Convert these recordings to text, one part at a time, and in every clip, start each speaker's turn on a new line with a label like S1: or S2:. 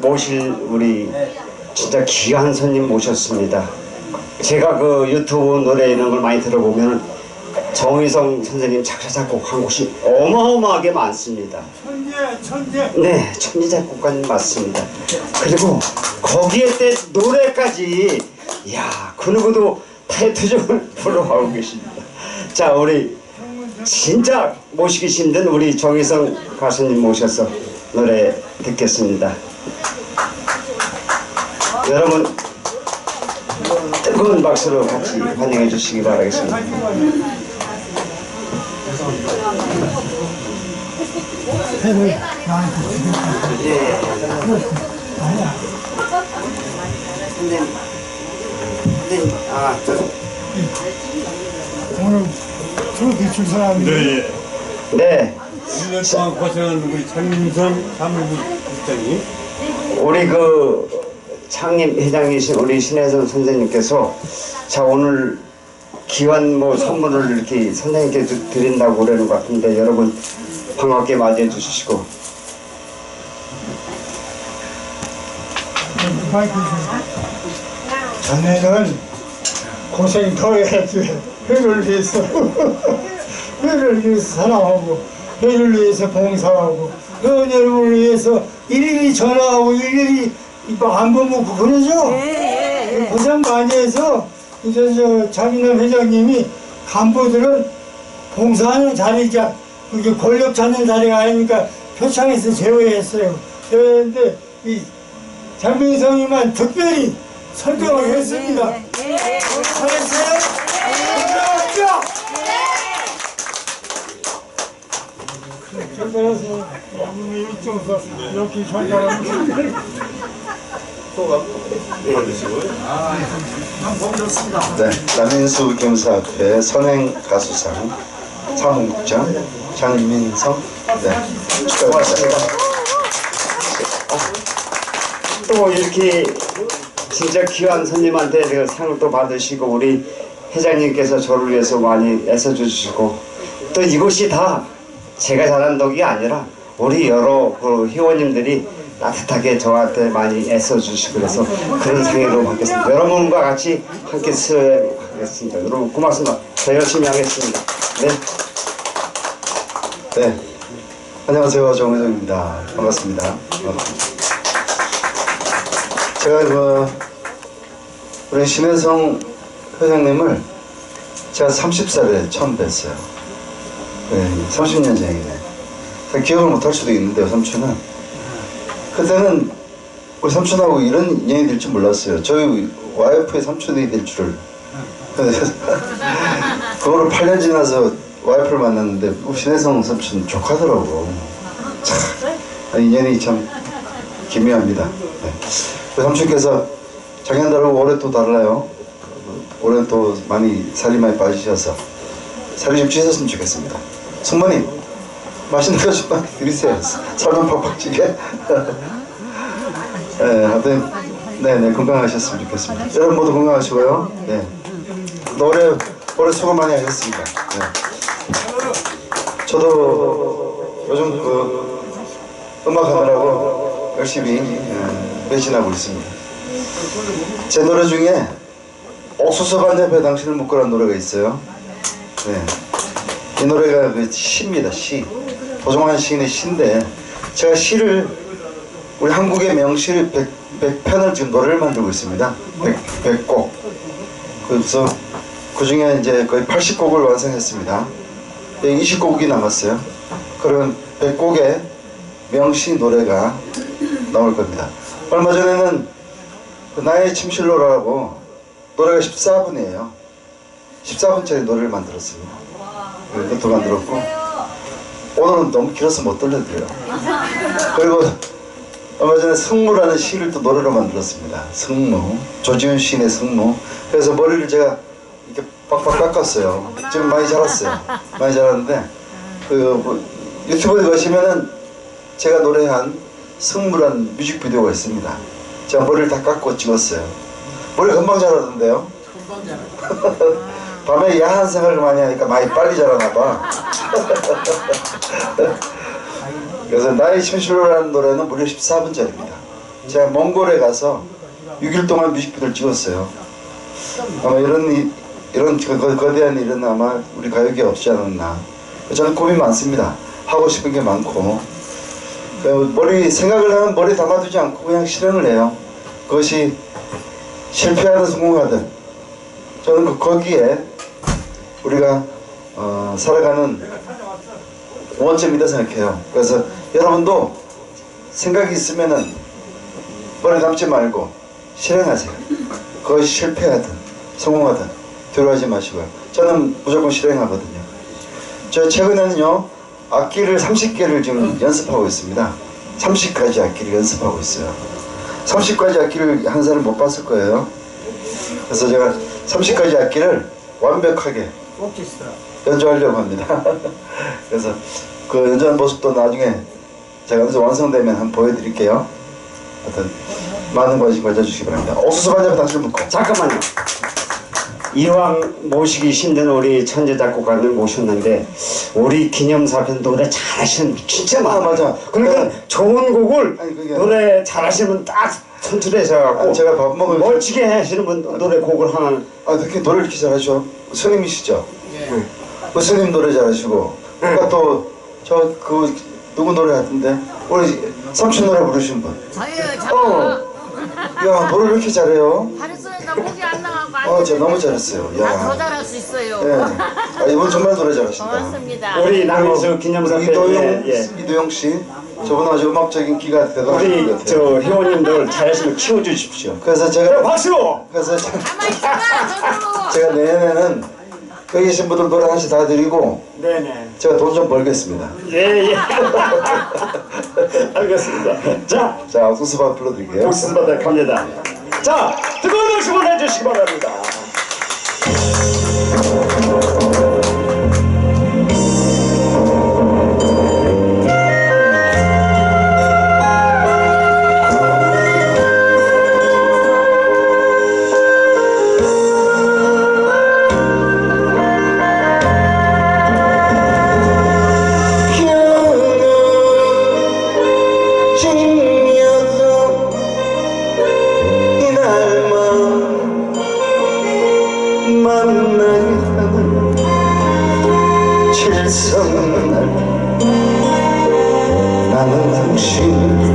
S1: 모실 우리 진짜 귀한 손님 모셨습니다. 제가 그 유튜브 노래 이런 걸 많이 들어보면 정희성 선생님 작사 작곡 한 곳이 어마어마하게 많습니다.
S2: 천재 천재
S1: 네, 천지 작곡가님 맞습니다. 그리고 거기에 때 노래까지, 야, 그 누구도 타이틀곡을 불러가고 계십니다. 자, 우리 진짜 모시기 힘든 우리 정희성 가수님 모셔서 노래 듣겠습니다. 여러분 뜨거운 박수로 같이 환영해 주시기 바라겠습니다. 예. 선생님, 선생님, 아, 저,
S2: 오늘 트로피 줄 사람인데
S3: 네,
S1: 네.
S3: 1년 동안 고생한 우리 장민선 사무부 국장님
S1: 우리 그 창립 회장이신 우리 신혜선 선생님께서 자 오늘 기관 뭐 선물을 이렇게 선생님께 드- 드린다고 그러는 것 같은데 여러분 반갑게 맞이해 주시고.
S2: 자네는 고생 더 해야지 회를 위해서. 회를 위해서 사랑하고 회를 위해서 봉사하고 회원 여러분을 위해서 일일이 전화하고 일일이 이거 안부 묻고 그러죠? 고생 많이 해서 이제 저 장인남 회장님이 간부들은 봉사하는 자리가 그게 권력 찾는 자리가 아니니까 표창에서 제외했어요. 제외했는데 이 장민성이만 특별히 설명을 했습니다. 잘했어요? 감사합니다. 잘하세요. 여러분이 이쪽에서 이렇게 전달하면
S4: 네, 남인수 경사학회 선행 가수상 사무국장 장민성 네, 축하드립니다.
S1: 또 이렇게 진짜 귀한 손님한테 그 상을 또 받으시고 우리 회장님께서 저를 위해서 많이 애써 주시고 또 이곳이 다 제가 잘한 덕이 아니라 우리 여러 그 회원님들이 따뜻하게 저한테 많이 애써 주시고 그래서 그런 상의로 받겠습니다. 여러분과 같이 함께 수행하겠습니다. 여러분 고맙습니다. 더 열심히 하겠습니다. 네.
S4: 네, 안녕하세요 정회장입니다. 반갑습니다. 어. 제가 그 우리 신혜성 회장님을 제가 30살에 처음 뵀어요. 네, 30년생이네. 기억을 못 할 수도 있는데요, 삼촌은. 그때는 우리 삼촌하고 이런 인연이 될 줄 몰랐어요. 저희 와이프의 삼촌이 될 줄을. 그거를 8년 지나서 와이프를 만났는데 신혜성 삼촌 조카더라고. 참 인연이 참 기묘합니다. 네. 우리 삼촌께서 작년 다르고 올해 또 달라요. 올해 또 많이 살이 많이 빠지셔서 살이 좀 찌셨으면 좋겠습니다. 숙모님 맛있는 거좀 많이 드리세요. 살만 팍팍 찌게. 네, 하여튼 네네 건강하셨으면 좋겠습니다. 여러분 모두 건강하시고요. 네. 올해 올해 수고 많이 하셨습니다. 네. 저도 요즘 그 음악 하느라고 열심히 예, 매진하고 있습니다. 제 노래 중에 옥수수밭 옆에 당신을 묶으라는 노래가 있어요. 네. 이 노래가 그 시입니다, 시. 도종환 시인의 시인데, 제가 시를, 우리 한국의 명시를 100, 100편을 지금 노래를 만들고 있습니다. 100, 100 곡. 그래서 그 중에 이제 거의 80곡을 완성했습니다. 20곡이 남았어요. 그런 100곡의 명시 노래가 나올 겁니다. 얼마 전에는 그 나의 침실로라고 노래가 14분이에요. 14분짜리 노래를 만들었습니다. 그것도 만들었고 오늘은 너무 길어서 못 들려드려요. 그리고 얼마 전에 승무라는 시를 또 노래로 만들었습니다. 승무 조지훈 시인의 승무. 그래서 머리를 제가 이렇게 빡빡 깎았어요. 지금 많이 자랐어요. 많이 자랐는데 그 유튜브에 가시면은 제가 노래한 승무라는 뮤직비디오가 있습니다. 제가 머리를 다 깎고 찍었어요. 머리 금방 자라던데요? 밤에 야한 생각을 많이 하니까 많이 빨리 자라나 봐. 그래서 나의 심술로라는 노래는 무려 14분짜리입니다. 제가 몽골에 가서 6일 동안 뮤직비디오를 찍었어요. 아마 이런 이, 이런 거대한 일은 아마 우리 가요계에 없지 않았나. 저는 꿈이 많습니다. 하고 싶은 게 많고 그 머리 생각을 하면 머리 담아두지 않고 그냥 실행을 해요. 그것이 실패하든 성공하든 저는 그 거기에 우리가 어, 살아가는 원점이다 생각해요. 그래서 여러분도 생각이 있으면은 머리 담지 말고 실행하세요. 그것이 실패하든 성공하든 두려워하지 마시고요. 저는 무조건 실행하거든요. 저 최근에는요 악기를 30개를 지금 연습하고 있습니다. 30가지 악기를 연습하고 있어요. 30가지 악기를 한 사람 못 봤을 거예요. 그래서 제가 30가지 악기를 완벽하게 연주하려고 합니다. 그래서 그 연주하는 모습도 나중에 제가 언제 완성되면 한번 보여드릴게요. 하여튼 많은 관심 가져주시기 바랍니다. 옥수수 반장 당신을 묻고
S1: 잠깐만요. 이왕 모시기 힘든 우리 천재 작곡가를 모셨는데 우리 기념사편 노래 잘하시는 분 진짜 많아.
S4: 아, 맞아.
S1: 그러니까
S4: 네.
S1: 좋은 곡을
S4: 아니, 그게
S1: 노래 잘하시는 분딱 선출해서 갖고
S4: 아, 제가 밥 먹을
S1: 멋지게 하시는 분 노래 곡을 하나
S4: 아, 이렇게 노래 이렇게 잘하셔? 스님이시죠? 네. 그 스님 노래 잘하시고, 그러니까 또, 저, 그, 누구 노래 하던데? 우리 삼촌 노래 부르신 분.
S5: 저요,
S4: 어.
S5: 저.
S4: 야, 노래 왜 이렇게 잘해요?
S5: 목이 안 나가고 안
S4: 어, 진짜 너무 잘했어요.
S5: 나더
S4: 야.
S5: 잘할 수 있어요.
S4: 예. 아, 이분 정말 노래 잘하신다.
S5: 고맙습니다.
S1: 우리 남인수 기념사편
S4: 이도영,
S1: 예, 예.
S4: 이도영 씨. 저분 아주 음악적인 기가
S1: 우리
S4: 것 같아요.
S1: 저 회원님들 잘하시면 키워주십시오.
S4: 그래서
S1: 자,
S4: 제가,
S1: 박수!
S4: 그래서 제-
S5: 가만히 있어봐, 저도.
S4: 제가 내년에는 여기 계신 분들 노래 하나씩 다 드리고,
S1: 네네.
S4: 제가 돈 좀 벌겠습니다.
S1: 예, 예. 알겠습니다. 자,
S4: 자, 옥수수밥 불러드릴게요.
S1: 복수 받아 갑니다. 자, 뜨거운 박수 해주시기 바랍니다.
S4: 나는 당신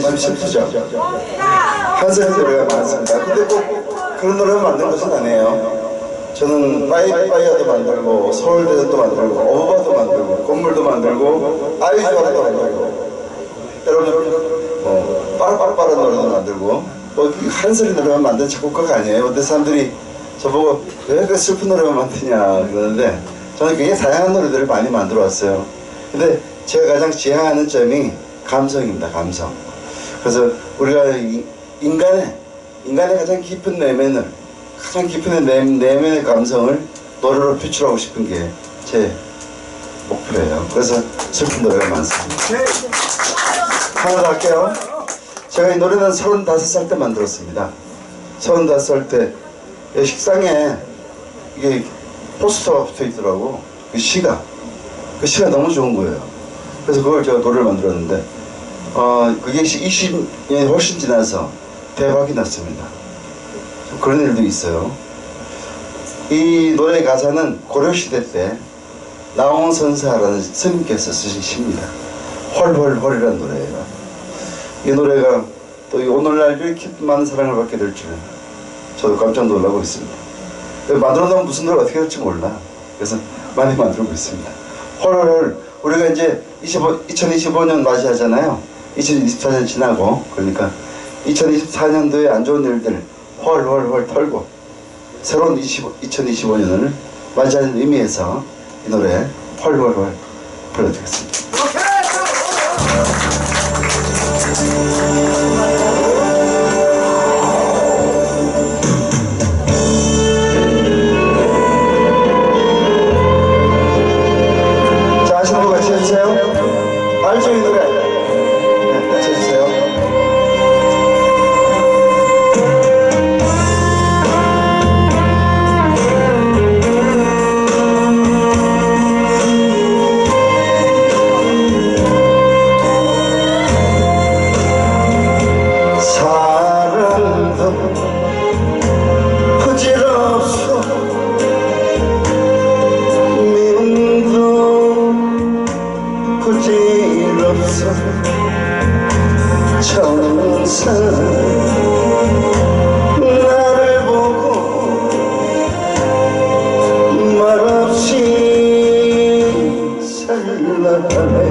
S4: 좀 슬프죠. 한성의 노래가 많습니다. 근데 꼭 그런 노래를 만든 것은 아니에요. 저는 빠이빠이어도 만들고 서울대전도 만들고 어바도 만들고 건물도 만들고 아이즈와도 만들고 여러분 뭐 빠라빠라빠라 노래도 만들고 뭐 한소리 노래만 만든 작곡가가 아니에요. 근데 사람들이 저보고 왜 그 슬픈 노래만 만드냐 그러는데 저는 굉장히 다양한 노래들을 많이 만들어 왔어요. 근데 제가 가장 지향하는 점이 감성입니다. 감성. 그래서 우리가 이- 인간의 인간의 가장 깊은 내면을 가장 깊은 내, 내면의 감성을 노래로 표출하고 싶은 게 제 목표예요. 그래서 슬픈 노래가 많습니다. 하나 더 할게요. 제가 이 노래는 35살 때 만들었습니다. 35살 때이 식상에 이게 포스터가 붙어 있더라고. 그 시가. 그 시가 너무 좋은 거예요. 그래서 그걸 제가 노래를 만들었는데, 어, 그게 20년이 훨씬 지나서 대박이 났습니다. 좀 그런 일도 있어요. 이 노래 가사는 고려시대 때 나홍 선사라는 스님께서 쓰신 시입니다. 헐헐헐이라는 노래예요. 이 노래가 또 이 오늘날 이렇게 많은 사랑을 받게 될 줄은 저도 깜짝 놀라고 있습니다. 만들어 놓으면 무슨 노래 어떻게 될지 몰라. 그래서 많이 만들고 있습니다. 헐헐헐 우리가 이제 25, 2025년 맞이하잖아요. 2024년 지나고 그러니까 2024년도에 안 좋은 일들 헐헐헐 털고 새로운 25, 2025년을 맞이하는 의미에서 이 노래 헐헐헐 불러드리겠습니다. 자, 아시는 분 같이 해주세요. 알죠, 이 노래? Música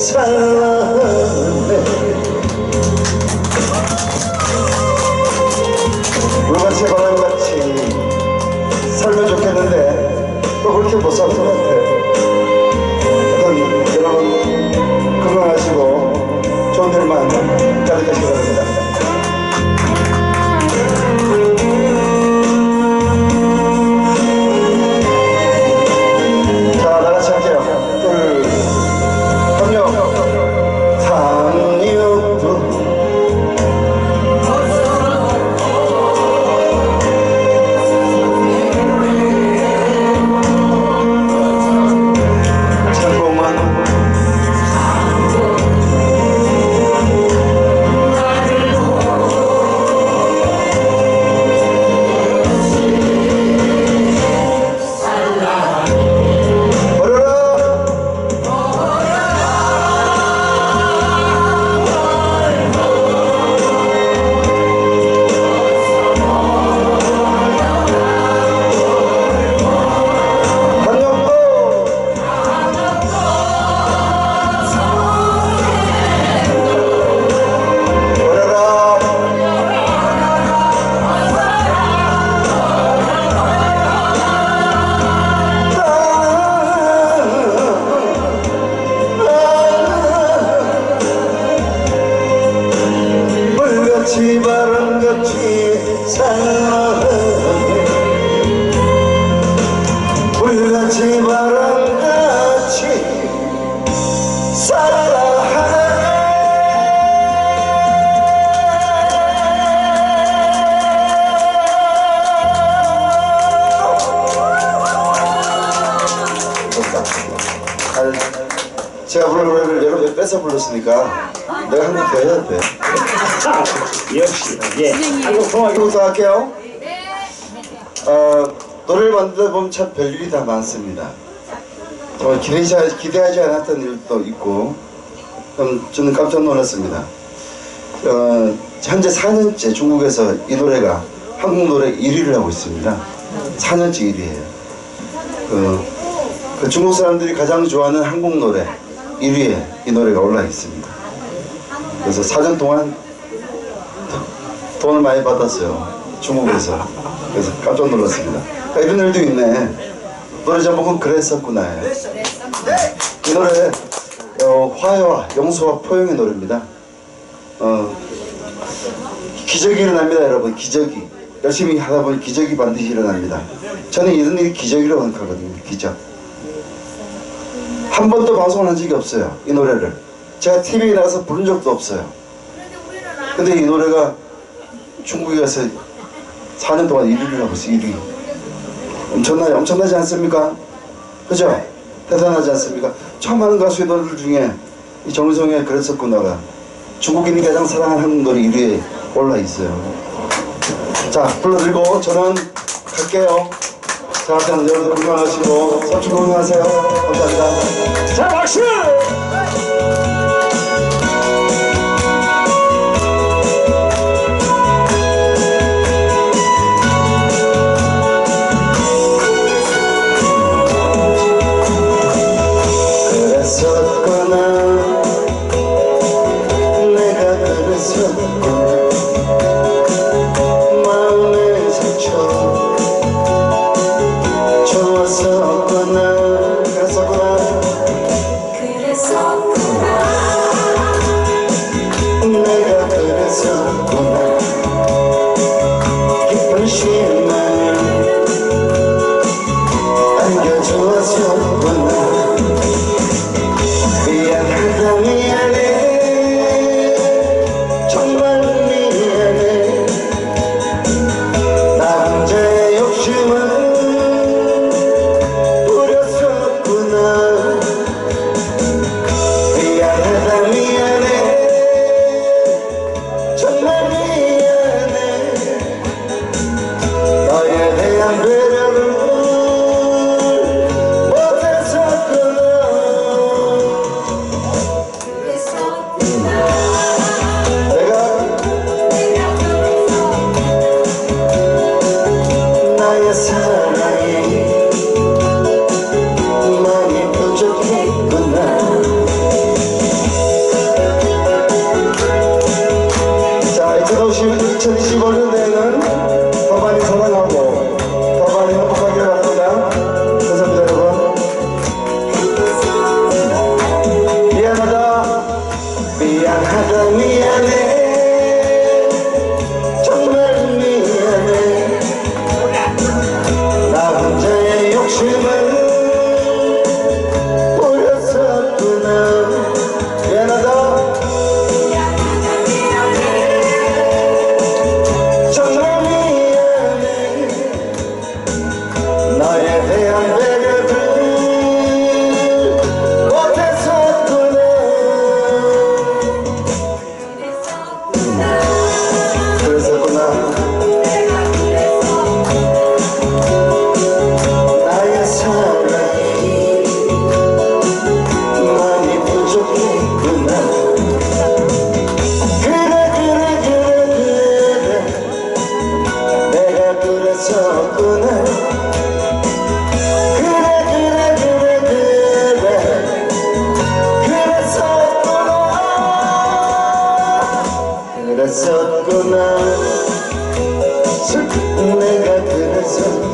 S4: Svala.
S1: 이거부터 할게요. 어, 노래를 만들다 보면 참 별일이 다 많습니다. 정말 기대하지, 기대하지 않았던 일도 있고, 좀 저는 깜짝 놀랐습니다. 어, 현재 4년째 중국에서 이 노래가 한국 노래 1위를 하고 있습니다. 4년째 1위예요. 그, 그 중국 사람들이 가장 좋아하는 한국 노래 1위에 이 노래가 올라 있습니다. 그래서 4년 동안 돈을 많이 받았어요. 중국에서. 그래서 깜짝 놀랐습니다. 아, 이런 일도 있네. 노래 제목은 그랬었구나. 이 노래 어, 화해와 용서와 포용의 노래입니다. 어, 기적이 일어납니다, 여러분. 기적이. 열심히 하다 보니 기적이 반드시 일어납니다. 저는 이런 일이 기적이라고 생각하거든요. 기적. 한 번도 방송을 한 적이 없어요. 이 노래를. 제가 TV에 나가서 부른 적도 없어요. 근데 이 노래가 중국에 가서 4년 동안 1위를 하고 있어요, 1위. 엄청나요? 엄청나지 않습니까? 그죠? 대단하지 않습니까? 처음 하는 가수의 노래들 중에 이 정우성의 그랬었구나가 중국인이 가장 사랑하는 노래 1위에 올라 있어요. 자, 불러드리고 저는 갈게요. 자, 그럼 여러분들 건강하시고 서출 건강하세요. 감사합니다.
S4: 자, 박수!
S1: 그랬었구나. 내가 그랬었구나